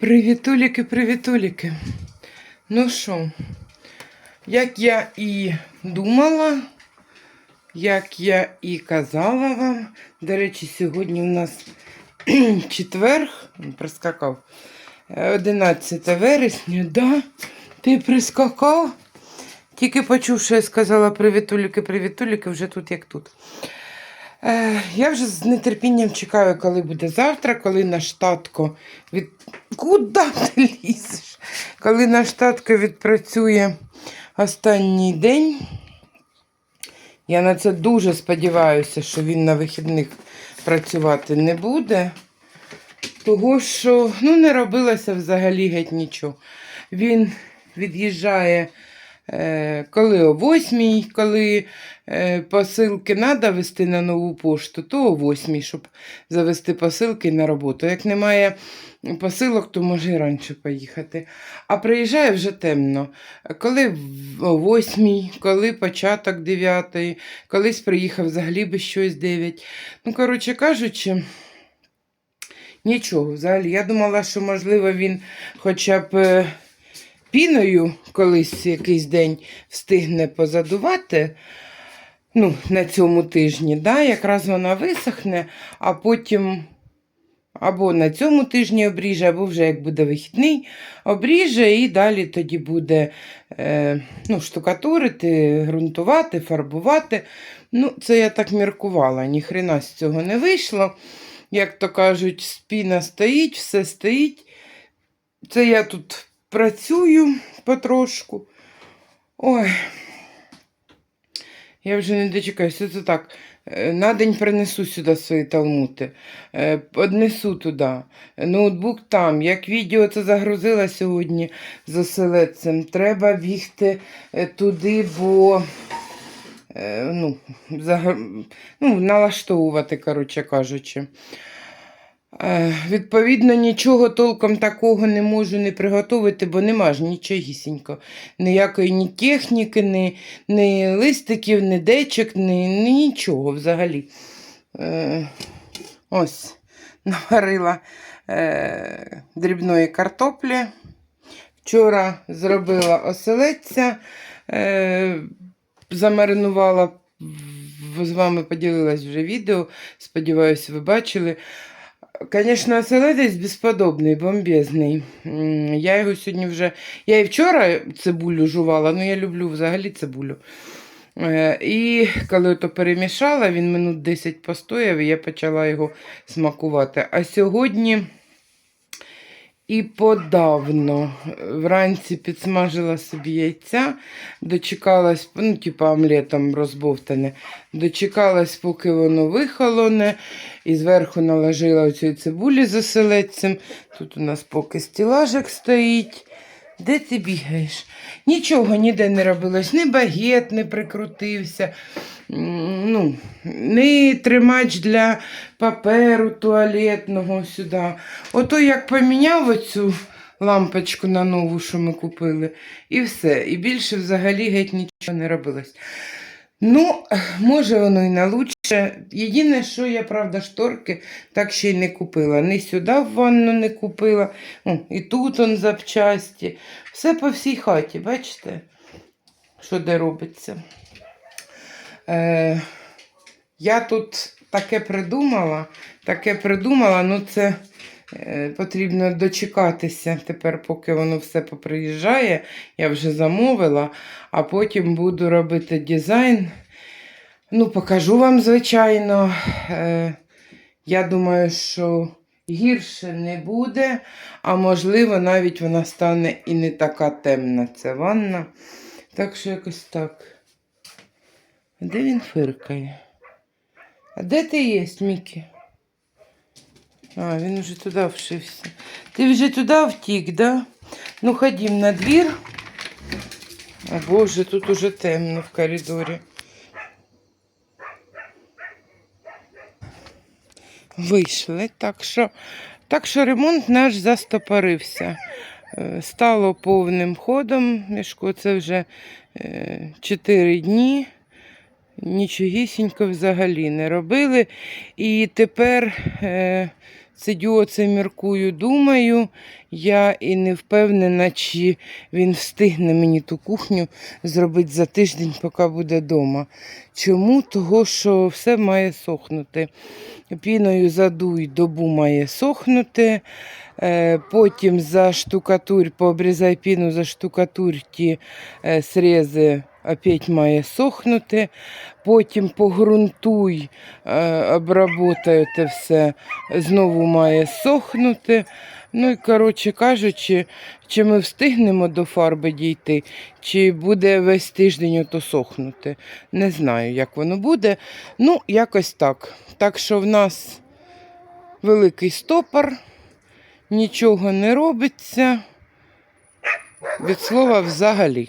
Привітуліки, привітуліки. Ну що, як я і думала, як я і казала вам, до речі, сьогодні у нас четверг, прискакав, е, 11 вересня, да? Ти прискакав? Тільки почув, що я сказала привітуліки, привітуліки, вже тут як тут. Е, я вже з нетерпінням чекаю, коли буде завтра, коли наш татко від. Куди ти лізеш? Коли наш татко відпрацює останній день. Я на це дуже сподіваюся, що він на вихідних працювати не буде. Того, що ну, не робилося взагалі геть нічого. Він від'їжджає коли о 8, коли е, посилки треба вести на нову пошту, то о 8, щоб завести посилки на роботу. Як немає посилок, то може і раніше поїхати. А приїжджає вже темно. Коли о 8, коли початок 9, колись приїхав взагалі без щось 9. Ну, коротше кажучи. Нічого, взагалі. Я думала, що, можливо, він хоча б е, піною колись якийсь день встигне позадувати. Ну, на цьому тижні, да, якраз вона висохне, а потім або на цьому тижні обріже, або вже як буде вихідний, обріже і далі тоді буде е, ну, штукатурити, ґрунтувати, фарбувати. Ну, це я так міркувала, ніхрена з цього не вийшло. Як то кажуть, спіна стоїть, все стоїть. Це я тут працюю потрошку. Ой. Я вже не дочекаюся. Це так. е, На день принесу сюди свої талмути. Е, Однесу туди. Ноутбук там. Як відео це загрузила сьогодні з оселедцем, треба бігти е, туди, бо ну, загр- ну, налаштовувати, коротше кажучи. Е, Відповідно, нічого толком такого не можу не приготувати, бо нема ж нічогісінько. Ніякої ні техніки, ні, ні листиків, ні дечок, ні, ні нічого взагалі. Е, ось, наварила е, дрібної картоплі. Вчора зробила оселедця, замаринувала, з вами поділилась вже відео. Сподіваюся, ви бачили. Звісно, оселедець безподобний, бомбезний. Я його сьогодні вже. Я і вчора цибулю жувала, ну я люблю взагалі цибулю. Е, І коли то перемішала, він минут 10 постояв, і я почала його смакувати. А сьогодні і подавно вранці підсмажила собі яйця, дочекалась, ну, типу омлетом розбовтане, дочекалась, поки воно вихолоне, і зверху наложила оцю цибулі з оселедцем. Тут у нас поки стілажик стоїть. Де ти бігаєш? Нічого ніде не робилось, ні багет не прикрутився, ну, ні тримач для паперу туалетного сюди. Ото як поміняв оцю лампочку на нову, що ми купили, і все. І більше взагалі геть нічого не робилось. Ну, може воно і на лучше. Єдине, що я, правда, шторки так ще й не купила. Ні сюди в ванну не купила, О, і тут он запчасті. Все по всій хаті, бачите, що де робиться. Е, я тут таке придумала, таке придумала, ну це потрібно дочекатися тепер, поки воно все поприїжджає. Я вже замовила, а потім буду робити дизайн. Ну, покажу вам, звичайно. Е, я думаю, що гірше не буде, а можливо, навіть вона стане і не така темна, ця ванна. Так що якось так. Де він фиркає? А де ти є, Мікі? А, він вже туди вшився. Ти вже туди втік, да? Ну, ходім на двір. О Боже, тут уже темно в коридорі. Вийшли, так що, так що ремонт наш застопорився. Е, Стало повним ходом. Мішко це вже 4 дні. Нічогісінько взагалі не робили. І тепер е, Сидю оце міркую, думаю, я і не впевнена, чи він встигне мені ту кухню зробити за тиждень, поки буде вдома. Чому? Того, що все має сохнути. Піною задуй, добу має сохнути. Е, Потім заштукатурь, пообрізай піну, заштукатурь ті е, срези, опять має сохнути. Потім погрунтуй, е, обработай те все, знову має сохнути. Ну і, коротше кажучи, чи ми встигнемо до фарби дійти, чи буде весь тиждень ото сохнути. Не знаю, як воно буде. Ну, якось так. Так що в нас великий стопор, нічого не робиться. Від слова взагалі.